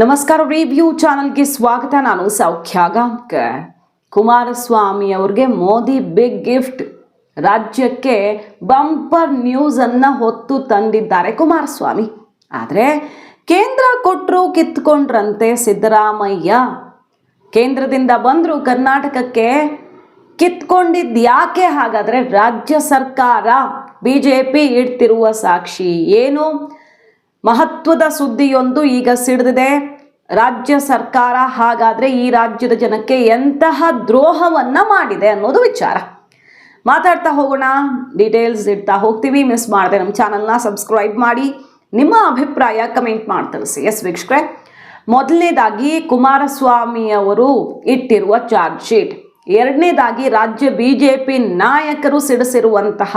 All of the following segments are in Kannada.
ನಮಸ್ಕಾರ ರಿವ್ಯೂ ಚಾನಲ್ಗೆ ಸ್ವಾಗತ. ನಾನು ಸೌಖ್ಯ ಗಾಂಕರ್ ಕುಮಾರಸ್ವಾಮಿ ಅವ್ರಿಗೆ ಮೋದಿ ಬಿಗ್ ಗಿಫ್ಟ್ ರಾಜ್ಯಕ್ಕೆ ಬಂಪರ್ ನ್ಯೂಸ್ ಅನ್ನ ಹೊತ್ತು ತಂದಿದ್ದಾರೆ ಕುಮಾರಸ್ವಾಮಿ. ಆದರೆ ಕೇಂದ್ರ ಕೊಟ್ಟರು ಕಿತ್ಕೊಂಡ್ರಂತೆ ಸಿದ್ದರಾಮಯ್ಯ. ಕೇಂದ್ರದಿಂದ ಬಂದರು ಕರ್ನಾಟಕಕ್ಕೆ ಕಿತ್ಕೊಂಡಿದ್ದು ಯಾಕೆ? ಹಾಗಾದರೆ ರಾಜ್ಯ ಸರ್ಕಾರ ಬಿ ಜೆ ಇಡ್ತಿರುವ ಸಾಕ್ಷಿ ಏನು? ಮಹತ್ವದ ಸುದ್ದಿಯೊಂದು ಈಗ ಸಿಡಿದಿದೆ. ರಾಜ್ಯ ಸರ್ಕಾರ ಹಾಗಾದರೆ ಈ ರಾಜ್ಯದ ಜನಕ್ಕೆ ಎಂತಹ ದ್ರೋಹವನ್ನ ಮಾಡಿದೆ ಅನ್ನೋದು ವಿಚಾರ. ಮಾತಾಡ್ತಾ ಹೋಗೋಣ. ಡೀಟೇಲ್ಸ್ ಇಡ್ತಾ ಹೋಗ್ತೀವಿ. ಮಿಸ್ ಮಾಡಿದೆ ನಮ್ಮ ಚಾನಲ್ನ ಸಬ್ಸ್ಕ್ರೈಬ್ ಮಾಡಿ. ನಿಮ್ಮ ಅಭಿಪ್ರಾಯ ಕಮೆಂಟ್ ಮಾಡಿ ತಿಳಿಸಿ. ಎಸ್ ವೀಕ್ಷಕರೇ, ಮೊದಲನೇದಾಗಿ ಕುಮಾರಸ್ವಾಮಿ ಅವರು ಇಟ್ಟಿರುವ ಚಾರ್ಜ್ ಶೀಟ್. ಎರಡನೇದಾಗಿ ರಾಜ್ಯ ಬಿ ನಾಯಕರು ಸಿಡಿಸಿರುವಂತಹ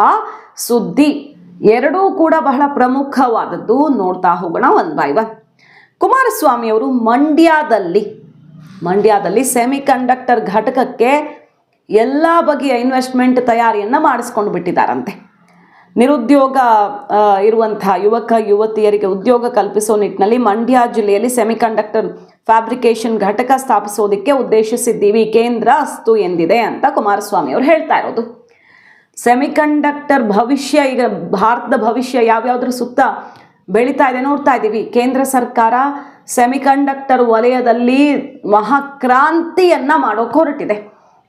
ಸುದ್ದಿ. ಎರಡೂ ಕೂಡ ಬಹಳ ಪ್ರಮುಖವಾದದ್ದು ನೋಡ್ತಾ ಹೋಗೋಣ ಒನ್ ಬೈ ಒನ್ ಕುಮಾರಸ್ವಾಮಿ ಅವರು ಮಂಡ್ಯದಲ್ಲಿ ಮಂಡ್ಯದಲ್ಲಿ ಸೆಮಿಕಂಡಕ್ಟರ್ ಘಟಕಕ್ಕೆ ಎಲ್ಲ ಬಗೆಯ ಇನ್ವೆಸ್ಟ್ಮೆಂಟ್ ತಯಾರಿಯನ್ನು ಮಾಡಿಸ್ಕೊಂಡು ಬಿಟ್ಟಿದ್ದಾರಂತೆ ನಿರುದ್ಯೋಗ ಇರುವಂಥ ಯುವಕ, ಯುವತಿಯರಿಗೆ ಉದ್ಯೋಗ ಕಲ್ಪಿಸೋ ನಿಟ್ಟಿನಲ್ಲಿ ಮಂಡ್ಯ ಜಿಲ್ಲೆಯಲ್ಲಿ ಸೆಮಿಕಂಡಕ್ಟರ್ ಫ್ಯಾಬ್ರಿಕೇಶನ್ ಘಟಕ ಸ್ಥಾಪಿಸೋದಕ್ಕೆ ಉದ್ದೇಶಿಸಿದ್ದೀವಿ, ಕೇಂದ್ರ ಅಸ್ತು ಎಂದಿದೆ ಅಂತ ಕುಮಾರಸ್ವಾಮಿ ಅವರು ಹೇಳ್ತಾ ಇರೋದು. ಸೆಮಿಕಂಡಕ್ಟರ್ ಭವಿಷ್ಯ, ಈಗ ಭಾರತದ ಭವಿಷ್ಯ ಯಾವ್ಯಾವುದ್ರ ಸುತ್ತ ಬೆಳೀತಾ ಇದೆ ನೋಡ್ತಾ ಇದ್ದೀವಿ. ಕೇಂದ್ರ ಸರ್ಕಾರ ಸೆಮಿಕಂಡಕ್ಟರ್ ವಲಯದಲ್ಲಿ ಮಹಾಕ್ರಾಂತಿಯನ್ನ ಮಾಡೋಕೆ ಹೊರಟಿದೆ.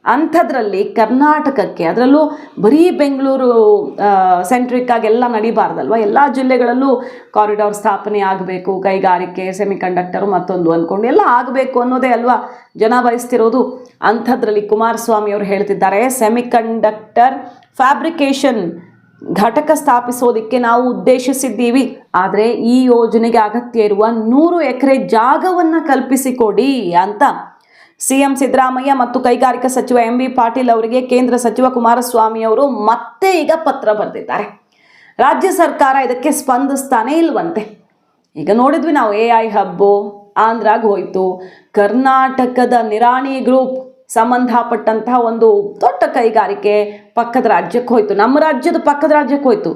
ಅಂಥದ್ರಲ್ಲಿ ಕರ್ನಾಟಕಕ್ಕೆ, ಅದರಲ್ಲೂ ಬರೀ ಬೆಂಗಳೂರು ಸೆಂಟ್ರಿಕ್ ಆಗಿ ಎಲ್ಲ ನಡಿಬಾರ್ದಲ್ವ? ಎಲ್ಲ ಜಿಲ್ಲೆಗಳಲ್ಲೂ ಕಾರಿಡಾರ್ ಸ್ಥಾಪನೆ ಆಗಬೇಕು, ಕೈಗಾರಿಕೆ ಸೆಮಿಕಂಡಕ್ಟರ್ ಮತ್ತೊಂದು ಅಂದ್ಕೊಂಡು ಎಲ್ಲ ಆಗಬೇಕು ಅನ್ನೋದೇ ಅಲ್ವಾ ಜನ ಬಯಸ್ತಿರೋದು? ಅಂಥದ್ರಲ್ಲಿ ಕುಮಾರಸ್ವಾಮಿ ಅವರು ಹೇಳ್ತಿದ್ದಾರೆ ಸೆಮಿಕಂಡಕ್ಟರ್ ಫ್ಯಾಬ್ರಿಕೇಶನ್ ಘಟಕ ಸ್ಥಾಪಿಸೋದಕ್ಕೆ ನಾವು ಉದ್ದೇಶಿಸಿದ್ದೀವಿ. ಆದರೆ ಈ ಯೋಜನೆಗೆ ಅಗತ್ಯ ಇರುವ ನೂರು ಎಕರೆ ಜಾಗವನ್ನು ಕಲ್ಪಿಸಿಕೊಡಿ ಅಂತ ಸಿಎಂ ಸಿದ್ದರಾಮಯ್ಯ ಮತ್ತು ಕೈಗಾರಿಕಾ ಸಚಿವ ಎಂ ಬಿ ಪಾಟೀಲ್ ಅವರಿಗೆ ಕೇಂದ್ರ ಸಚಿವ ಕುಮಾರಸ್ವಾಮಿ ಅವರು ಮತ್ತೆ ಈಗ ಪತ್ರ ಬರೆದಿದ್ದಾರೆ. ರಾಜ್ಯ ಸರ್ಕಾರ ಇದಕ್ಕೆ ಸ್ಪಂದಿಸ್ತಾನೆ ಇಲ್ವಂತೆ. ಈಗ ನೋಡಿದ್ವಿ ನಾವು ಎ ಐ ಹಬ್ಬು, ಆಂಧ್ರಾಗ ಹೋಯ್ತು, ಕರ್ನಾಟಕದ ನಿರಾಣಿ ಗ್ರೂಪ್ ಸಂಬಂಧಪಟ್ಟಂತಹ ಒಂದು ದೊಡ್ಡ ಕೈಗಾರಿಕೆ ಪಕ್ಕದ ರಾಜ್ಯಕ್ಕೆ ಹೋಯ್ತು. ನಮ್ಮ ರಾಜ್ಯದ ಪಕ್ಕದ ರಾಜ್ಯಕ್ಕೆ ಹೋಯ್ತು.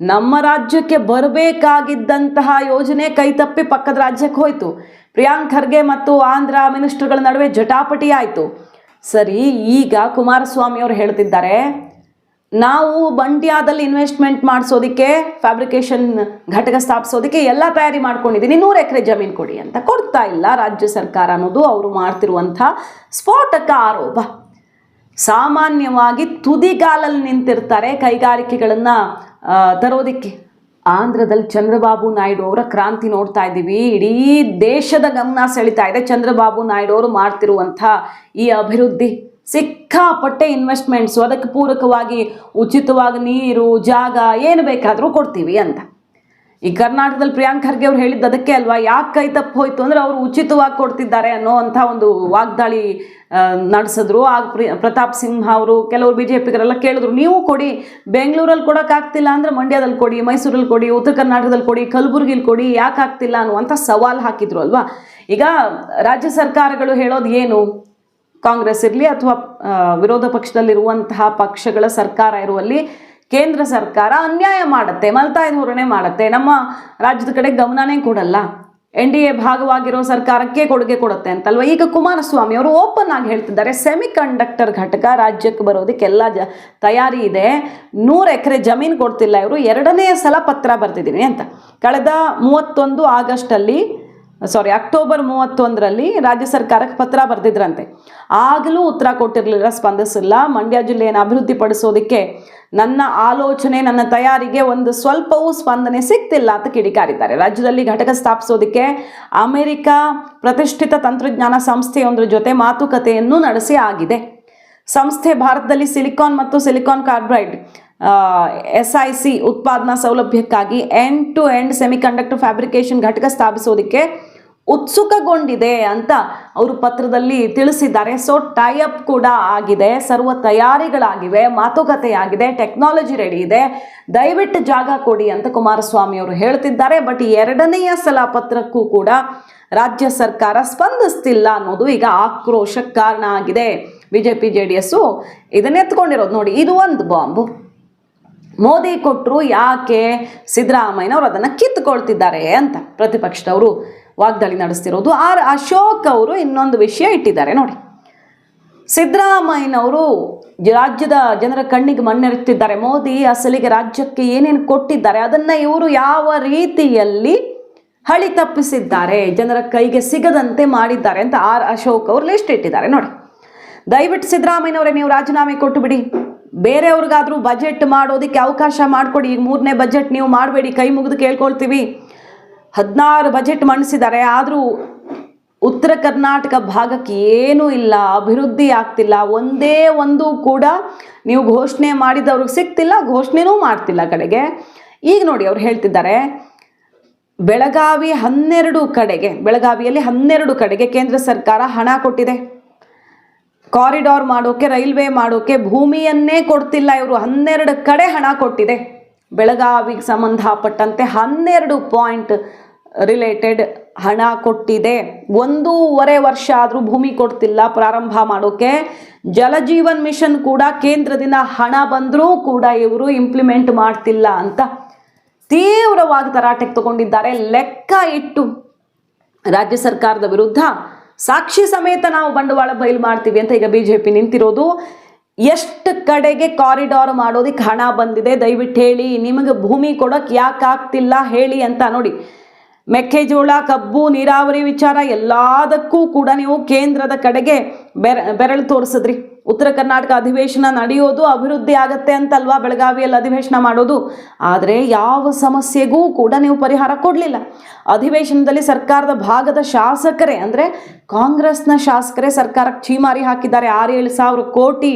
ನಮ್ಮ ರಾಜ್ಯಕ್ಕೆ ಬರಬೇಕಾಗಿದ್ದಂತಹ ಯೋಜನೆ ಕೈತಪ್ಪಿ ಪಕ್ಕದ ರಾಜ್ಯಕ್ಕೆ ಹೋಯ್ತು. ಪ್ರಿಯಾಂಕ್ ಖರ್ಗೆ ಮತ್ತು ಆಂಧ್ರ ಮಿನಿಸ್ಟರ್ಗಳ ನಡುವೆ ಜಟಾಪಟಿ ಆಯಿತು ಸರಿ, ಈಗ ಕುಮಾರಸ್ವಾಮಿ ಅವರು ಹೇಳ್ತಿದ್ದಾರೆ, ನಾವು ಬಂಡಿಯಾದಲ್ಲಿ ಇನ್ವೆಸ್ಟ್ಮೆಂಟ್ ಮಾಡಿಸೋದಕ್ಕೆ ಫ್ಯಾಬ್ರಿಕೇಶನ್ ಘಟಕ ಸ್ಥಾಪಿಸೋದಕ್ಕೆ ಎಲ್ಲ ತಯಾರಿ ಮಾಡ್ಕೊಂಡಿದ್ದೀನಿ, ನೂರು ಎಕರೆ ಜಮೀನು ಕೊಡಿ ಅಂತ ಕೊಡ್ತಾ ಇಲ್ಲ ರಾಜ್ಯ ಸರ್ಕಾರ ಅನ್ನೋದು ಅವರು ಮಾಡ್ತಿರುವಂಥ ಸ್ಫೋಟಕ ಆರೋಪ. ಸಾಮಾನ್ಯವಾಗಿ ತುದಿಗಾಲಲ್ಲಿ ನಿಂತಿರ್ತಾರೆ ಕೈಗಾರಿಕೆಗಳನ್ನು ತರೋದಕ್ಕೆ. ಆಂಧ್ರದಲ್ಲಿ ಚಂದ್ರಬಾಬು ನಾಯ್ಡು ಅವರ ಕ್ರಾಂತಿ ನೋಡ್ತಾ ಇದ್ದೀವಿ. ಇಡೀ ದೇಶದ ಗಮನ ಸೆಳಿತಾ ಇದೆ. ಚಂದ್ರಬಾಬು ನಾಯ್ಡು ಅವರು ಮಾಡ್ತಿರುವಂಥ ಈ ಅಭಿವೃದ್ಧಿ ಸಿಕ್ಕಾಪಟ್ಟೆ ಇನ್ವೆಸ್ಟ್ಮೆಂಟ್ಸು ಅದಕ್ಕೆ ಪೂರಕವಾಗಿ ಉಚಿತವಾಗಿ ನೀರು, ಜಾಗ ಏನು ಬೇಕಾದರೂ ಕೊಡ್ತೀವಿ ಅಂತ. ಈ ಕರ್ನಾಟಕದಲ್ಲಿ ಪ್ರಿಯಾಂಕ್ ಖರ್ಗೆ ಅವ್ರು ಹೇಳಿದ್ದು ಅದಕ್ಕೆ ಅಲ್ವಾ? ಯಾಕೆ ಕೈ ತಪ್ಪು ಹೋಯ್ತು ಅಂದರೆ ಅವರು ಉಚಿತವಾಗಿ ಕೊಡ್ತಿದ್ದಾರೆ ಅನ್ನೋ ಅಂಥ ಒಂದು ವಾಗ್ದಾಳಿ ನಡೆಸಿದ್ರು. ಆಗ ಪ್ರಿ, ಪ್ರತಾಪ್ ಸಿಂಹ ಅವರು, ಕೆಲವರು ಬಿ ಜೆ ಪಿಗರೆಲ್ಲ ಕೇಳಿದ್ರು, ನೀವು ಕೊಡಿ ಬೆಂಗಳೂರಲ್ಲಿ ಕೊಡೋಕ್ಕಾಗ್ತಿಲ್ಲ ಅಂದರೆ ಮಂಡ್ಯದಲ್ಲಿ ಕೊಡಿ ಮೈಸೂರಲ್ಲಿ ಕೊಡಿ, ಉತ್ತರ ಕರ್ನಾಟಕದಲ್ಲಿ ಕೊಡಿ, ಕಲಬುರಗಿಲಿ ಕೊಡಿ, ಯಾಕೆ ಆಗ್ತಿಲ್ಲ? ಅನ್ನುವಂಥ ಸವಾಲು ಹಾಕಿದ್ರು ಅಲ್ವಾ? ಈಗ ರಾಜ್ಯ ಸರ್ಕಾರಗಳು ಹೇಳೋದು ಏನು? ಕಾಂಗ್ರೆಸ್ ಇರಲಿ ಅಥವಾ ವಿರೋಧ ಪಕ್ಷದಲ್ಲಿರುವಂತಹ ಪಕ್ಷಗಳ ಸರ್ಕಾರ ಇರುವಲ್ಲಿ ಕೇಂದ್ರ ಸರ್ಕಾರ ಅನ್ಯಾಯ ಮಾಡುತ್ತೆ ಮಲ್ತಾಯಿ ಧೋರಣೆ ಮಾಡುತ್ತೆ. ನಮ್ಮ ರಾಜ್ಯದ ಕಡೆ ಗಮನನೇ ಕೊಡಲ್ಲ. ಎನ್ ಡಿ ಎ ಭಾಗವಾಗಿರೋ ಸರ್ಕಾರಕ್ಕೆ ಕೊಡುಗೆ ಕೊಡುತ್ತೆ ಅಂತಲ್ವ? ಈಗ ಕುಮಾರಸ್ವಾಮಿ ಅವರು ಓಪನ್ ಆಗಿ ಹೇಳ್ತಿದ್ದಾರೆ ಸೆಮಿ ಕಂಡಕ್ಟರ್ ಘಟಕ ರಾಜ್ಯಕ್ಕೆ ಬರೋದಕ್ಕೆಲ್ಲ ಜ, ತಯಾರಿ ಇದೆ. ನೂರು ಎಕರೆ ಜಮೀನು ಕೊಡ್ತಿಲ್ಲ ಇವರು. ಎರಡನೇ ಸಲ ಪತ್ರ ಬರ್ತಿದ್ದೀನಿ ಅಂತ. ಕಳೆದ ಮೂವತ್ತೊಂದು ಆಗಸ್ಟಲ್ಲಿ ಸಾರಿ ಅಕ್ಟೋಬರ್ ಮೂವತ್ತೊಂದರಲ್ಲಿ ರಾಜ್ಯ ಸರ್ಕಾರಕ್ಕೆ ಪತ್ರ ಬರೆದಿದ್ರಂತೆ. ಆಗಲೂ ಉತ್ತರ ಕೊಟ್ಟಿರಲಿಲ್ಲ, ಸ್ಪಂದಿಸಿಲ್ಲ. ಮಂಡ್ಯ ಜಿಲ್ಲೆಯನ್ನು ಅಭಿವೃದ್ಧಿಪಡಿಸೋದಕ್ಕೆ ನನ್ನ ಆಲೋಚನೆ, ನನ್ನ ತಯಾರಿಗೆ ಒಂದು ಸ್ವಲ್ಪವೂ ಸ್ಪಂದನೆ ಸಿಗ್ತಿಲ್ಲ ಅಂತ ಕಿಡಿಕಾರಿದ್ದಾರೆ. ರಾಜ್ಯದಲ್ಲಿ ಘಟಕ ಸ್ಥಾಪಿಸೋದಕ್ಕೆ ಅಮೆರಿಕ ಪ್ರತಿಷ್ಠಿತ ತಂತ್ರಜ್ಞಾನ ಸಂಸ್ಥೆಯೊಂದರ ಜೊತೆ ಮಾತುಕತೆಯನ್ನು ನಡೆಸಿ ಆಗಿದೆ. ಸಂಸ್ಥೆ ಭಾರತದಲ್ಲಿ ಸಿಲಿಕಾನ್ ಮತ್ತು silicon carbide S I C ಉತ್ಪಾದನಾ ಸೌಲಭ್ಯಕ್ಕಾಗಿ end to end semiconductor fabrication ಘಟಕ ಸ್ಥಾಪಿಸೋದಕ್ಕೆ ಉತ್ಸುಕಗೊಂಡಿದೆ ಅಂತ ಅವರು ಪತ್ರದಲ್ಲಿ ತಿಳಿಸಿದ್ದಾರೆ. ಸೊ ಟೈಅಪ್ ಕೂಡ ಆಗಿದೆ. ಸರ್ವ ತಯಾರಿಗಳಾಗಿವೆ ಮಾತುಕತೆ ಆಗಿದೆ ಟೆಕ್ನಾಲಜಿ ರೆಡಿ ಇದೆ. ದಯವಿಟ್ಟು ಜಾಗ ಕೊಡಿ ಅಂತ ಕುಮಾರಸ್ವಾಮಿ ಅವರು ಹೇಳ್ತಿದ್ದಾರೆ. ಬಟ್ ಎರಡನೆಯ ಸಲ ಪತ್ರಕ್ಕೂ ಕೂಡ ರಾಜ್ಯ ಸರ್ಕಾರ ಸ್ಪಂದಿಸ್ತಿಲ್ಲ ಅನ್ನೋದು ಈಗ ಆಕ್ರೋಶಕ್ಕೆ ಕಾರಣ ಆಗಿದೆ. B J P J D S ಇದನ್ನೆತ್ಕೊಂಡಿರೋದು ನೋಡಿ, ಇದು ಒಂದು ಬಾಂಬು. ಮೋದಿ ಕೊಟ್ಟರು ಯಾಕೆ ಸಿದ್ದರಾಮಯ್ಯನವರು ಅದನ್ನು ಕಿತ್ಕೊಳ್ತಿದ್ದಾರೆ ಅಂತ ಪ್ರತಿಪಕ್ಷದವರು ವಾಗ್ದಾಳಿ ನಡೆಸ್ತಿರೋದು. ಆರ್ ಅಶೋಕ್ ಅವರು ಇನ್ನೊಂದು ವಿಷಯ ಇಟ್ಟಿದ್ದಾರೆ. ನೋಡಿ, ಸಿದ್ದರಾಮಯ್ಯನವರು ರಾಜ್ಯದ ಜನರ ಕಣ್ಣಿಗೆ ಮಣ್ಣೆರುತ್ತಿದ್ದಾರೆ ಮೋದಿ ಅಸಲಿಗೆ ರಾಜ್ಯಕ್ಕೆ ಏನೇನು ಕೊಟ್ಟಿದ್ದಾರೆ, ಅದನ್ನ ಇವರು ಯಾವ ರೀತಿಯಲ್ಲಿ ಹಳಿ ತಪ್ಪಿಸಿದ್ದಾರೆ, ಜನರ ಕೈಗೆ ಸಿಗದಂತೆ ಮಾಡಿದ್ದಾರೆ ಅಂತ ಆರ್ ಅಶೋಕ್ ಅವರು ಲಿಸ್ಟ್ ಇಟ್ಟಿದ್ದಾರೆ. ನೋಡಿ, ದಯವಿಟ್ಟು ಸಿದ್ದರಾಮಯ್ಯನವರೇ, ನೀವು ರಾಜೀನಾಮೆ ಕೊಟ್ಟು ಬಿಡಿ. ಬೇರೆಯವ್ರಿಗಾದರೂ ಬಜೆಟ್ ಮಾಡೋದಕ್ಕೆ ಅವಕಾಶ ಮಾಡಿಕೊಡಿ. ಈಗ ಮೂರನೇ ಬಜೆಟ್ ನೀವು ಮಾಡಬೇಡಿ. ಕೈ ಮುಗಿದು ಕೇಳ್ಕೊಳ್ತೀವಿ. ಹದಿನಾರು ಬಜೆಟ್ ಮಂಡಿಸಿದ್ದಾರೆ, ಆದರೂ ಉತ್ತರ ಕರ್ನಾಟಕ ಭಾಗಕ್ಕೆ ಏನೂ ಇಲ್ಲ, ಅಭಿವೃದ್ಧಿ ಆಗ್ತಿಲ್ಲ. ಒಂದೇ ಒಂದು ಕೂಡ ನೀವು ಘೋಷಣೆ ಮಾಡಿದವ್ರಿಗೆ ಸಿಗ್ತಿಲ್ಲ, ಘೋಷಣೆನೂ ಮಾಡ್ತಿಲ್ಲ ಕಡೆಗೆ. ಈಗ ನೋಡಿ ಅವ್ರು ಹೇಳ್ತಿದ್ದಾರೆ, ಬೆಳಗಾವಿ ಹನ್ನೆರಡು ಕಡೆಗೆ, ಬೆಳಗಾವಿಯಲ್ಲಿ ಹನ್ನೆರಡು ಕಡೆಗೆ ಕೇಂದ್ರ ಸರ್ಕಾರ ಹಣ ಕೊಟ್ಟಿದೆ. ಕಾರಿಡಾರ್ ಮಾಡೋಕೆ, ರೈಲ್ವೆ ಮಾಡೋಕೆ ಭೂಮಿಯನ್ನೇ ಕೊಡ್ತಿಲ್ಲ ಇವರು. ಹನ್ನೆರಡು ಕಡೆ ಹಣ ಕೊಟ್ಟಿದೆ. ಬೆಳಗಾವಿಗೆ ಸಂಬಂಧಪಟ್ಟಂತೆ ಹನ್ನೆರಡು ಪಾಯಿಂಟ್ ರಿಲೇಟೆಡ್ ಹಣ ಕೊಟ್ಟಿದೆ. ಒಂದೂವರೆ ವರ್ಷ ಆದರೂ ಭೂಮಿ ಕೊಡ್ತಿಲ್ಲ ಪ್ರಾರಂಭ ಮಾಡೋಕೆ. ಜಲಜೀವನ್ ಮಿಷನ್ ಕೂಡ ಕೇಂದ್ರದಿಂದ ಹಣ ಬಂದರೂ ಕೂಡ ಇವರು ಇಂಪ್ಲಿಮೆಂಟ್ ಮಾಡ್ತಿಲ್ಲ ಅಂತ ತೀವ್ರವಾಗಿ ತರಾಟೆಗೆ ತಗೊಂಡಿದ್ದಾರೆ. ಲೆಕ್ಕ ಇಟ್ಟು ರಾಜ್ಯ ಸರ್ಕಾರದ ವಿರುದ್ಧ ಸಾಕ್ಷಿ ಸಮೇತ ನಾವು ಬಂಡವಾಳ ಬಯಲು ಮಾಡ್ತೀವಿ ಅಂತ ಈಗ ಬಿ ಜೆ ಪಿ ನಿಂತಿರೋದು. ಎಷ್ಟು ಕಡೆಗೆ ಕಾರಿಡಾರ್ ಮಾಡೋದಕ್ಕೆ ಹಣ ಬಂದಿದೆ. ದಯವಿಟ್ಟು ಹೇಳಿ, ನಿಮಗೆ ಭೂಮಿ ಕೊಡೋಕೆ ಯಾಕೆ ಆಗ್ತಿಲ್ಲ ಹೇಳಿ ಅಂತ ನೋಡಿ. ಮೆಕ್ಕೆಜೋಳ ಕಬ್ಬು ನೀರಾವರಿ ವಿಚಾರ ಎಲ್ಲದಕ್ಕೂ ಕೂಡ ನೀವು ಕೇಂದ್ರದ ಕಡೆಗೆ ಬೆರ ಬೆರಳು ತೋರಿಸಿದ್ರಿ. ಉತ್ತರ ಕರ್ನಾಟಕ ಅಧಿವೇಶನ ನಡೆಯೋದು ಅಭಿವೃದ್ಧಿ ಆಗತ್ತೆ ಅಂತಲ್ವಾ ಬೆಳಗಾವಿಯಲ್ಲಿ ಅಧಿವೇಶನ ಮಾಡೋದು? ಆದರೆ ಯಾವ ಸಮಸ್ಯೆಗೂ ಕೂಡ ನೀವು ಪರಿಹಾರ ಕೊಡಲಿಲ್ಲ. ಅಧಿವೇಶನದಲ್ಲಿ ಸರ್ಕಾರದ ಭಾಗದ ಶಾಸಕರೇ, ಅಂದರೆ ಕಾಂಗ್ರೆಸ್ನ ಶಾಸಕರೇ ಸರ್ಕಾರಕ್ಕೆ ಚೀಮಾರಿ ಹಾಕಿದ್ದಾರೆ. ಆರು ಏಳು ಸಾವಿರ ಕೋಟಿ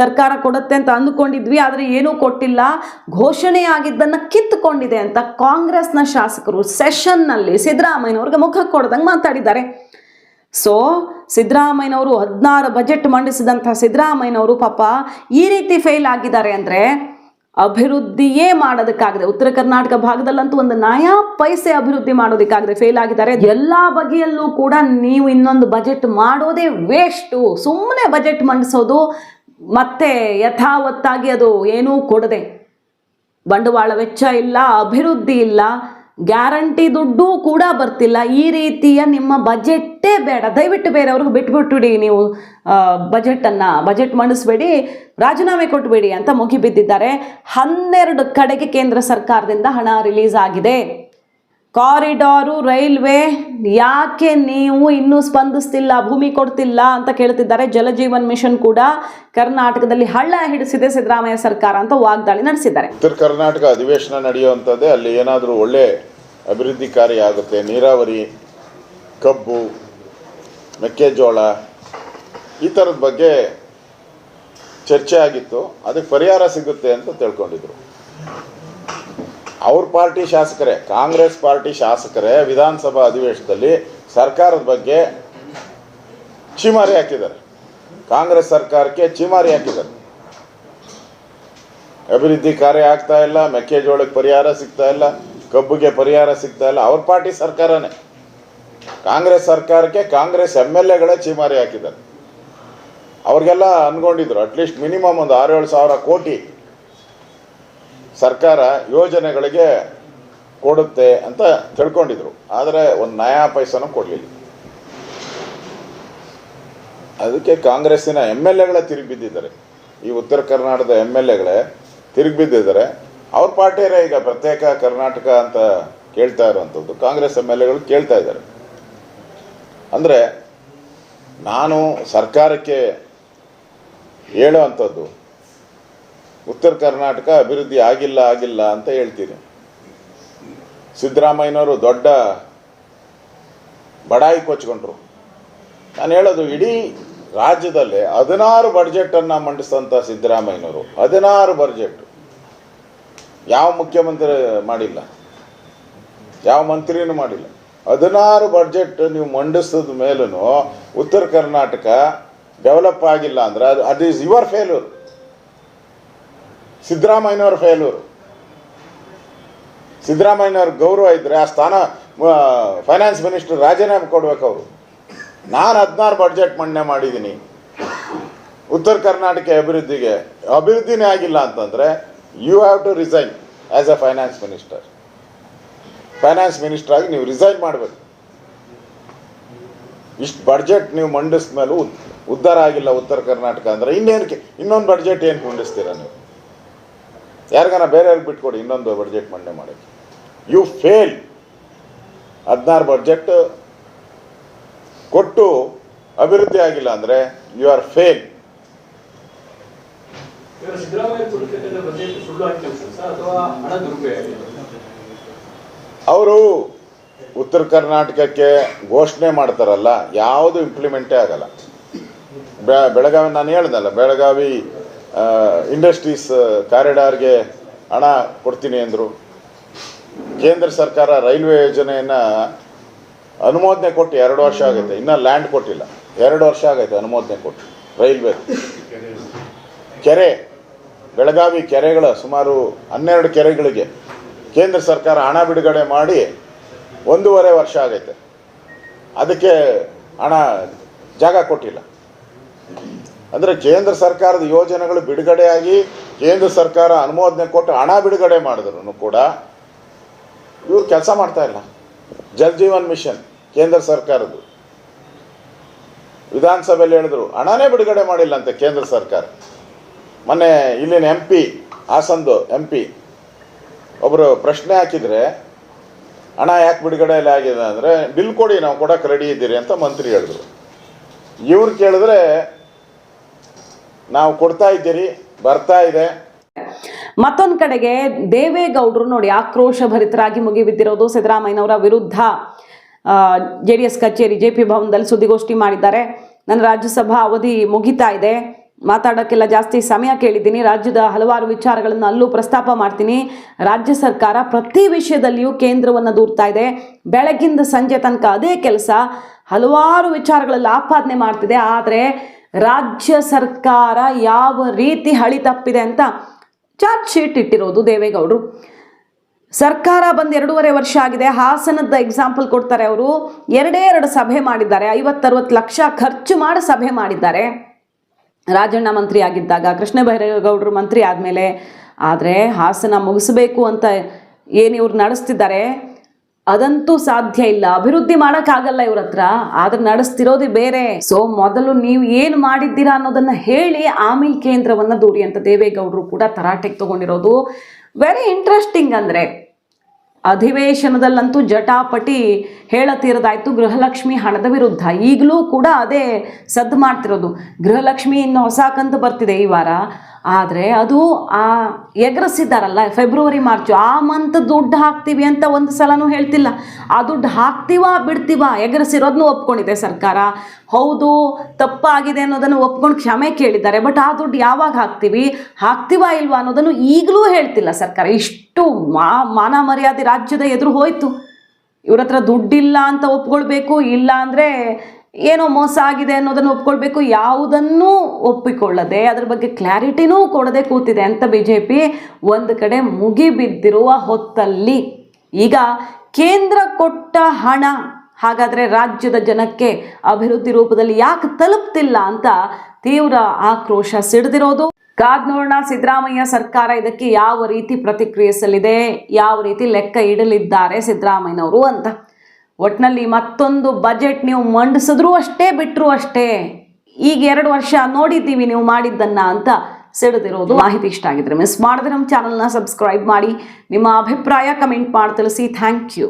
ಸರ್ಕಾರ ಕೊಡುತ್ತೆ ಅಂತ ಅಂದುಕೊಂಡಿದ್ವಿ, ಆದರೆ ಏನೂ ಕೊಟ್ಟಿಲ್ಲ. ಘೋಷಣೆ ಆಗಿದ್ದನ್ನು ಕಿತ್ತುಕೊಂಡಿದೆ ಅಂತ ಕಾಂಗ್ರೆಸ್ನ ಶಾಸಕರು ಸೆಷನ್ನಲ್ಲಿ ಸಿದ್ದರಾಮಯ್ಯನವ್ರಿಗೆ ಮುಖ ಕೊಡ್ದಂಗೆ ಮಾತಾಡಿದ್ದಾರೆ. ಸೊ ಸಿದ್ದರಾಮಯ್ಯನವರು ಹದಿನಾರು ಬಜೆಟ್ ಮಂಡಿಸಿದಂಥ ಸಿದ್ದರಾಮಯ್ಯನವರು ಪಾಪ ಈ ರೀತಿ ಫೇಲ್ ಆಗಿದ್ದಾರೆ ಅಂದರೆ ಅಭಿವೃದ್ಧಿಯೇ ಮಾಡೋದಕ್ಕಾಗದೆ, ಉತ್ತರ ಕರ್ನಾಟಕ ಭಾಗದಲ್ಲಂತೂ ಒಂದು ನಯಾ ಪೈಸೆ ಅಭಿವೃದ್ಧಿ ಮಾಡೋದಕ್ಕಾಗದೆ ಫೇಲ್ ಆಗಿದ್ದಾರೆ. ಎಲ್ಲ ಬಗೆಯಲ್ಲೂ ಕೂಡ ನೀವು ಇನ್ನೊಂದು ಬಜೆಟ್ ಮಾಡೋದೇ ವೇಸ್ಟು ಸುಮ್ಮನೆ ಬಜೆಟ್ ಮಂಡಿಸೋದು ಮತ್ತೆ ಯಥಾವತ್ತಾಗಿ ಅದು ಏನೂ ಕೊಡದೆ ಬಂಡವಾಳ ವೆಚ್ಚ ಇಲ್ಲ, ಅಭಿವೃದ್ಧಿ ಇಲ್ಲ. ಗ್ಯಾರಂಟಿ ದುಡ್ಡು ಕೂಡ ಬರ್ತಿಲ್ಲ. ಈ ರೀತಿಯ ನಿಮ್ಮ ಬಜೆಟ್ಟೇ ಬೇಡ. ದಯವಿಟ್ಟು ಬೇರೆಯವ್ರಿಗೆ ಬಿಟ್ಬಿಟ್ಬಿಡಿ ನೀವು ಬಜೆಟನ್ನು ಬಜೆಟ್ ಮಂಡಿಸ್ಬೇಡಿ, ರಾಜೀನಾಮೆ ಕೊಟ್ಬಿಡಿ ಅಂತ ಮುಗಿಬಿದ್ದಿದ್ದಾರೆ. ಹನ್ನೆರಡು ಕಡೆಗೆ ಕೇಂದ್ರ ಸರ್ಕಾರದಿಂದ ಹಣ ರಿಲೀಸ್ ಆಗಿದೆ. ಕಾರಿಡಾರು, ರೈಲ್ವೆ, ಯಾಕೆ ನೀವು ಇನ್ನೂ ಸ್ಪಂದಿಸ್ತಿಲ್ಲ, ಭೂಮಿ ಕೊಡ್ತಿಲ್ಲ ಅಂತ ಕೇಳ್ತಿದ್ದಾರೆ ಜಲಜೀವನ್ ಮಿಷನ್ ಕೂಡ. ಕರ್ನಾಟಕದಲ್ಲಿ ಹಳ್ಳ ಹಿಡಿಸಿದೆ ಸಿದ್ದರಾಮಯ್ಯ ಸರ್ಕಾರ ಅಂತ ವಾಗ್ದಾಳಿ ನಡೆಸಿದ್ದಾರೆ. ಉತ್ತರ ಕರ್ನಾಟಕ ಅಧಿವೇಶನ ನಡೆಯುವಂಥದ್ದೇ ಅಲ್ಲಿ ಏನಾದರೂ ಒಳ್ಳೆ ಅಭಿವೃದ್ಧಿ ಕಾರ್ಯ ಆಗುತ್ತೆ, ನೀರಾವರಿ, ಕಬ್ಬು, ಮೆಕ್ಕೆಜೋಳ, ಈ ಥರದ ಬಗ್ಗೆ ಚರ್ಚೆ ಆಗಿತ್ತು, ಅದಕ್ಕೆ ಪರಿಹಾರ ಸಿಗುತ್ತೆ ಅಂತ ತಿಳ್ಕೊಂಡಿದ್ರು. ಅವ್ರ ಪಾರ್ಟಿ ಶಾಸಕರೇ, ಕಾಂಗ್ರೆಸ್ ಪಾರ್ಟಿ ಶಾಸಕರೇ ವಿಧಾನಸಭಾ ಅಧಿವೇಶನದಲ್ಲಿ ಸರ್ಕಾರದ ಬಗ್ಗೆ ಚೀಮಾರಿ ಹಾಕಿದ್ದಾರೆ. ಕಾಂಗ್ರೆಸ್ ಸರ್ಕಾರಕ್ಕೆ ಚೀಮಾರಿ ಹಾಕಿದ್ದಾರೆ. ಅಭಿವೃದ್ಧಿ ಕಾರ್ಯ ಆಗ್ತಾ ಇಲ್ಲ, ಮೆಕ್ಕೆಜೋಳಕ್ಕೆ ಪರಿಹಾರ ಸಿಗ್ತಾ ಇಲ್ಲ, ಕಬ್ಬಿಗೆ ಪರಿಹಾರ ಸಿಗ್ತಾ ಇಲ್ಲ, ಅವ್ರ ಪಾರ್ಟಿ ಸರ್ಕಾರನೇ. ಕಾಂಗ್ರೆಸ್ ಸರ್ಕಾರಕ್ಕೆ ಕಾಂಗ್ರೆಸ್ ಎಂ ಎಲ್ ಎಗಳೇ ಚೀಮಾರಿ ಹಾಕಿದ್ದಾರೆ. ಅವ್ರಿಗೆಲ್ಲ ಅನ್ಕೊಂಡಿದ್ರು ಅಟ್ಲೀಸ್ಟ್ ಮಿನಿಮಮ್ ಒಂದು ಆರೇಳು ಸಾವಿರ ಕೋಟಿ ಸರ್ಕಾರ ಯೋಜನೆಗಳಿಗೆ ಕೊಡುತ್ತೆ ಅಂತ ತಿಳ್ಕೊಂಡಿದ್ರು. ಆದರೆ ಒಂದು ನಯಾ ಪೈಸನೂ ಕೊಡಲಿಲ್ಲ. ಅದಕ್ಕೆ ಕಾಂಗ್ರೆಸ್ಸಿನ ಎಂ ಎಲ್ ಎಗಳೇ ತಿರುಗಿ ಬಿದ್ದಿದ್ದಾರೆ ಈ ಉತ್ತರ ಕರ್ನಾಟಕದ ಎಂ ಎಲ್ ಎಗಳೇ ತಿರುಗಿ ಬಿದ್ದಿದ್ದಾರೆ ಅವ್ರ ಪಾರ್ಟಿಯರೇ ಈಗ ಪ್ರತ್ಯೇಕ ಕರ್ನಾಟಕ ಅಂತ ಕೇಳ್ತಾ ಇರುವಂಥದ್ದು. ಕಾಂಗ್ರೆಸ್ ಎಂ ಎಲ್ ಎಗಳು ಕೇಳ್ತಾ ಇದ್ದಾರೆ. ಅಂದರೆ ನಾನು ಸರ್ಕಾರಕ್ಕೆ ಹೇಳೋವಂಥದ್ದು ಉತ್ತರ ಕರ್ನಾಟಕ ಅಭಿವೃದ್ಧಿ ಆಗಿಲ್ಲ ಆಗಿಲ್ಲ ಅಂತ ಹೇಳ್ತೀರಿ. ಸಿದ್ದರಾಮಯ್ಯನವರು ದೊಡ್ಡ ಬಡಾಯಿ ಕೊಚ್ಕೊಂಡ್ರು ನಾನು ಹೇಳೋದು, ಇಡೀ ರಾಜ್ಯದಲ್ಲೇ ಹದಿನಾರು ಬಡ್ಜೆಟನ್ನು ಮಂಡಿಸಿದಂಥ ಸಿದ್ದರಾಮಯ್ಯನವರು, ಹದಿನಾರು ಬಡ್ಜೆಟ್ ಯಾವ ಮುಖ್ಯಮಂತ್ರಿ ಮಾಡಿಲ್ಲ, ಯಾವ ಮಂತ್ರಿನೂ ಮಾಡಿಲ್ಲ. ಹದಿನಾರು ಬಡ್ಜೆಟ್ ನೀವು ಮಂಡಿಸಿದ ಮೇಲೂ ಉತ್ತರ ಕರ್ನಾಟಕ ಡೆವಲಪ್ ಆಗಿಲ್ಲ ಅಂದ್ರೆ ಅದು ಅದು ಈಸ್ ಯುವರ್ ಫೇಲ್ಯೂರ್ ಸಿದ್ದರಾಮಯ್ಯನವ್ರ ಫೇಲೂರು. ಸಿದ್ದರಾಮಯ್ಯನವ್ರ ಗೌರವ ಇದ್ದರೆ ಆ ಸ್ಥಾನ ಫೈನಾನ್ಸ್ ಮಿನಿಸ್ಟರ್ ರಾಜೀನಾಮೆ ಕೊಡ್ಬೇಕು ಅವರು ನಾನು ಹದಿನಾರು ಬಡ್ಜೆಟ್ ಮಂಡನೆ ಮಾಡಿದ್ದೀನಿ ಉತ್ತರ ಕರ್ನಾಟಕ ಅಭಿವೃದ್ಧಿಗೆ ಅಭಿವೃದ್ಧಿನೇ ಆಗಿಲ್ಲ ಅಂತಂದರೆ you have to resign as a finance minister finance minister ಆಗಿ ನೀವು ರಿಸೈನ್ ಮಾಡಬೇಕು. ಇಷ್ಟು ಬಡ್ಜೆಟ್ ನೀವು ಮಂಡಿಸಿದ ಮೇಲೂ ಉದ್- ಉದ್ಧಾರ ಆಗಿಲ್ಲ ಉತ್ತರ ಕರ್ನಾಟಕ ಅಂದ್ರೆ ಇನ್ನೇನಕ್ಕೆ, ಇನ್ನೊಂದು ಬಡ್ಜೆಟ್ ಏನು ಮಂಡಿಸ್ತೀರಾ ನೀವು? ಯಾರಿಗಾನ ಬೇರೆಯವ್ರಿಗೆ ಬಿಟ್ಕೊಡಿ ಇನ್ನೊಂದು ಬಜೆಟ್ ಮಂಡನೆ ಮಾಡೋಕ್ಕೆ. ಯು ಫೇಲ್ ಹದಿನಾರು ಬಜೆಟ್ ಕೊಟ್ಟು ಅಭಿವೃದ್ಧಿ ಆಗಿಲ್ಲ ಅಂದರೆ ಯು ಆರ್ ಫೇಲ್ ಅವರು ಉತ್ತರ ಕರ್ನಾಟಕಕ್ಕೆ ಘೋಷಣೆ ಮಾಡ್ತಾರಲ್ಲ ಯಾವುದು ಇಂಪ್ಲಿಮೆಂಟೇ ಆಗಲ್ಲ. ಬೆಳಗಾವಿ ನಾನು ಹೇಳ್ದಲ್ಲ ಬೆಳಗಾವಿ ಇಂಡಸ್ಟ್ರೀಸ್ ಕಾರಿಡಾರ್ಗೆ ಹಣ ಕೊಡ್ತೀನಿ ಅಂದರು. ಕೇಂದ್ರ ಸರ್ಕಾರ ರೈಲ್ವೆ ಯೋಜನೆಯನ್ನು ಅನುಮೋದನೆ ಕೊಟ್ಟು ಎರಡು ವರ್ಷ ಆಗೈತೆ. ಇನ್ನೂ ಲ್ಯಾಂಡ್ ಕೊಟ್ಟಿಲ್ಲ. ಎರಡು ವರ್ಷ ಆಗೈತೆ ಅನುಮೋದನೆ ಕೊಟ್ಟು ರೈಲ್ವೆ. ಕೆರೆ. ಬೆಳಗಾವಿ ಕೆರೆಗಳ ಸುಮಾರು ಹನ್ನೆರಡು ಕೆರೆಗಳಿಗೆ ಕೇಂದ್ರ ಸರ್ಕಾರ ಹಣ ಬಿಡುಗಡೆ ಮಾಡಿ ಒಂದೂವರೆ ವರ್ಷ ಆಗೈತೆ. ಅದಕ್ಕೆ ಹಣ ಜಾಗ ಕೊಟ್ಟಿಲ್ಲ. ಅಂದರೆ ಕೇಂದ್ರ ಸರ್ಕಾರದ ಯೋಜನೆಗಳು ಬಿಡುಗಡೆಯಾಗಿ ಕೇಂದ್ರ ಸರ್ಕಾರ ಅನುಮೋದನೆ ಕೊಟ್ಟು ಹಣ ಬಿಡುಗಡೆ ಮಾಡಿದ್ರು ಕೂಡ ಇವರು ಕೆಲಸ ಮಾಡ್ತಾ ಇಲ್ಲ. ಜಲ್ ಜೀವನ್ ಮಿಷನ್ ಕೇಂದ್ರ ಸರ್ಕಾರದ್ದು. ವಿಧಾನಸಭೆಯಲ್ಲಿ ಹೇಳಿದ್ರು, ಹಣನೇ ಬಿಡುಗಡೆ ಮಾಡಿಲ್ಲ ಅಂತೆ ಕೇಂದ್ರ ಸರ್ಕಾರ. ಮೊನ್ನೆ ಇಲ್ಲಿನ ಎಂ ಪಿ, ಹಾಸನ್ದು ಎಂ ಪಿ ಒಬ್ಬರು ಪ್ರಶ್ನೆ ಹಾಕಿದರೆ, ಹಣ ಯಾಕೆ ಬಿಡುಗಡೆ ಇಲ್ಲ ಆಗಿದೆ ಅಂದರೆ, ಬಿಲ್ ಕೊಡಿ, ನಾವು ಕೊಡೋಕೆ ರೆಡಿ ಇದ್ದೀರಿ ಅಂತ ಮಂತ್ರಿ ಹೇಳಿದ್ರು. ಇವ್ರು ಕೇಳಿದ್ರೆ ನಾವು ಕೊಡ್ತಾ ಇದ್ದೀರಿ, ಬರ್ತಾ ಇದೆ. ಮತ್ತೊಂದು ಕಡೆಗೆ ದೇವೇಗೌಡರು ನೋಡಿ ಆಕ್ರೋಶ ಭರಿತರಾಗಿ ಮುಗಿಬಿದ್ದಿರೋದು ಸಿದ್ದರಾಮಯ್ಯನವರ ವಿರುದ್ಧ. ಜೆ ಡಿ ಕಚೇರಿ ಜೆ ಪಿ ಭವನದಲ್ಲಿ ಸುದ್ದಿಗೋಷ್ಠಿ ಮಾಡಿದ್ದಾರೆ. ನನ್ನ ರಾಜ್ಯಸಭಾ ಅವಧಿ ಮುಗಿತಾ ಇದೆ. ಮಾತಾಡೋಕ್ಕೆಲ್ಲ ಜಾಸ್ತಿ ಸಮಯ ಕೇಳಿದ್ದೀನಿ. ರಾಜ್ಯದ ಹಲವಾರು ವಿಚಾರಗಳನ್ನು ಅಲ್ಲೂ ಪ್ರಸ್ತಾಪ ಮಾಡ್ತೀನಿ. ರಾಜ್ಯ ಸರ್ಕಾರ ಪ್ರತಿ ವಿಷಯದಲ್ಲಿಯೂ ಕೇಂದ್ರವನ್ನು ದೂರ್ತಾ ಇದೆ. ಬೆಳಗಿಂದ ಸಂಜೆ ತನಕ ಅದೇ ಕೆಲಸ. ಹಲವಾರು ವಿಚಾರಗಳಲ್ಲಿ ಆಪಾದನೆ ಮಾಡ್ತಿದೆ. ಆದರೆ ರಾಜ್ಯ ಸರ್ಕಾರ ಯಾವ ರೀತಿ ಹಳಿ ತಪ್ಪಿದೆ ಅಂತ ಚಾರ್ಜ್ ಶೀಟ್ ಇಟ್ಟಿರೋದು ದೇವೇಗೌಡರು. ಸರ್ಕಾರ ಬಂದು ಎರಡೂವರೆ ವರ್ಷ ಆಗಿದೆ. ಹಾಸನದ ಎಕ್ಸಾಂಪಲ್ ಕೊಡ್ತಾರೆ ಅವರು. ಎರಡೇ ಎರಡು ಸಭೆ ಮಾಡಿದ್ದಾರೆ. ಐವತ್ತರವತ್ತು ಲಕ್ಷ ಖರ್ಚು ಮಾಡಿ ಸಭೆ ಮಾಡಿದ್ದಾರೆ. ರಾಜಣ್ಣ ಮಂತ್ರಿ ಆಗಿದ್ದಾಗ, ಕೃಷ್ಣ ಬೈರೇಗೌಡರು ಮಂತ್ರಿ ಆದಮೇಲೆ, ಆದರೆ ಹಾಸನ ಮುಗಿಸಬೇಕು ಅಂತ ಏನು ಇವ್ರು ನಡೆಸ್ತಿದ್ದಾರೆ? ಅದಂತೂ ಸಾಧ್ಯ ಇಲ್ಲ. ಅಭಿವೃದ್ಧಿ ಮಾಡೋಕ್ಕಾಗಲ್ಲ ಇವ್ರ ಹತ್ರ. ಆದ್ರೆ ನಡೆಸ್ತಿರೋದು ಬೇರೆ. ಸೊ ಮೊದಲು ನೀವು ಏನು ಮಾಡಿದ್ದೀರಾ ಅನ್ನೋದನ್ನ ಹೇಳಿ ಆಮೇಲೆ ಕೇಂದ್ರವನ್ನ ದೂರಿ ಅಂತ ದೇವೇಗೌಡರು ಕೂಡ ತರಾಟೆಗೆ ತಗೊಂಡಿರೋದು. ವೆರಿ ಇಂಟ್ರೆಸ್ಟಿಂಗ್ ಅಂದ್ರೆ ಅಧಿವೇಶನದಲ್ಲಂತೂ ಜಟಾಪಟಿ ಹೇಳತೀರದಾಯ್ತು ಗೃಹಲಕ್ಷ್ಮಿ ಹಣದ ವಿರುದ್ಧ. ಈಗಲೂ ಕೂಡ ಅದೇ ಸದ್ದು ಮಾಡ್ತಿರೋದು. ಗೃಹಲಕ್ಷ್ಮಿ ಇನ್ನು ಹೊಸ ಕಂತು ಬರ್ತಿದೆ ಈ ವಾರ. ಆದರೆ ಅದು ಆ ಎಗರಿಸಿದ್ದಾರಲ್ಲ ಫೆಬ್ರವರಿ ಮಾರ್ಚು ಆ ಮಂತ್ ದುಡ್ಡು ಹಾಕ್ತೀವಿ ಅಂತ ಒಂದು ಸಲನೂ ಹೇಳ್ತಿಲ್ಲ. ಆ ದುಡ್ಡು ಹಾಕ್ತೀವಾ ಬಿಡ್ತೀವಾ ಎಗರಿಸಿರೋದನ್ನು ಒಪ್ಕೊಂಡಿದೆ ಸರ್ಕಾರ. ಹೌದು, ತಪ್ಪಾಗಿದೆ ಅನ್ನೋದನ್ನು ಒಪ್ಕೊಂಡು ಕ್ಷಮೆ ಕೇಳಿದ್ದಾರೆ, ಬಟ್ ಆ ದುಡ್ಡು ಯಾವಾಗ ಹಾಕ್ತೀವಿ, ಹಾಕ್ತೀವಾ ಇಲ್ವಾ ಅನ್ನೋದನ್ನು ಈಗಲೂ ಹೇಳ್ತಿಲ್ಲ ಸರ್ಕಾರ. ಇಷ್ಟು ಮಾನ ಮರ್ಯಾದೆ ರಾಜ್ಯದ ಎದುರು ಹೋಯಿತು. ಇವ್ರ ಹತ್ರ ದುಡ್ಡಿಲ್ಲ ಅಂತ ಒಪ್ಕೊಳ್ಬೇಕು, ಇಲ್ಲ ಅಂದರೆ ಏನೋ ಮೋಸ ಆಗಿದೆ ಅನ್ನೋದನ್ನು ಒಪ್ಕೊಳ್ಬೇಕು, ಯಾವುದನ್ನೂ ಒಪ್ಪಿಕೊಳ್ಳದೆ, ಅದ್ರ ಬಗ್ಗೆ ಕ್ಲಾರಿಟಿನೂ ಕೊಡದೆ ಕೂತಿದೆ ಅಂತ ಬಿ ಜೆ ಪಿ ಒಂದು ಕಡೆ ಮುಗಿಬಿದ್ದಿರುವ ಹೊತ್ತಲ್ಲಿ. ಈಗ ಕೇಂದ್ರ ಕೊಟ್ಟ ಹಣ ಹಾಗಾದರೆ ರಾಜ್ಯದ ಜನಕ್ಕೆ ಅಭಿವೃದ್ಧಿ ರೂಪದಲ್ಲಿ ಯಾಕೆ ತಲುಪ್ತಿಲ್ಲ ಅಂತ ತೀವ್ರ ಆಕ್ರೋಶ ಸಿಡಿದಿರೋದು. ಕಾದ್ ನೋಡೋಣ ಸಿದ್ದರಾಮಯ್ಯ ಸರ್ಕಾರ ಇದಕ್ಕೆ ಯಾವ ರೀತಿ ಪ್ರತಿಕ್ರಿಯಿಸಲಿದೆ, ಯಾವ ರೀತಿ ಲೆಕ್ಕ ಇಡಲಿದ್ದಾರೆ ಸಿದ್ದರಾಮಯ್ಯನವರು ಅಂತ. ಒಟ್ನಲ್ಲಿ ಮತ್ತೊಂದು ಬಜೆಟ್ ನೀವು ಮಂಡಿಸಿದ್ರು ಅಷ್ಟೇ ಬಿಟ್ಟರು ಅಷ್ಟೇ. ಈಗ ಎರಡು ವರ್ಷ ನೋಡಿದ್ದೀವಿ ನೀವು ಮಾಡಿದ್ದನ್ನು ಅಂತ ಸಿಡಿದಿರೋದು ಮಾಹಿತಿ ಇಷ್ಟ ಆಗಿದ್ರೆ. ಮಿಸ್ ಮಾಡಿದ್ರೆ ನಮ್ಮ ಚಾನಲ್ನ ಸಬ್ಸ್ಕ್ರೈಬ್ ಮಾಡಿ. ನಿಮ್ಮ ಅಭಿಪ್ರಾಯ ಕಮೆಂಟ್ ಮಾಡಿ ತಿಳಿಸಿ. Thank you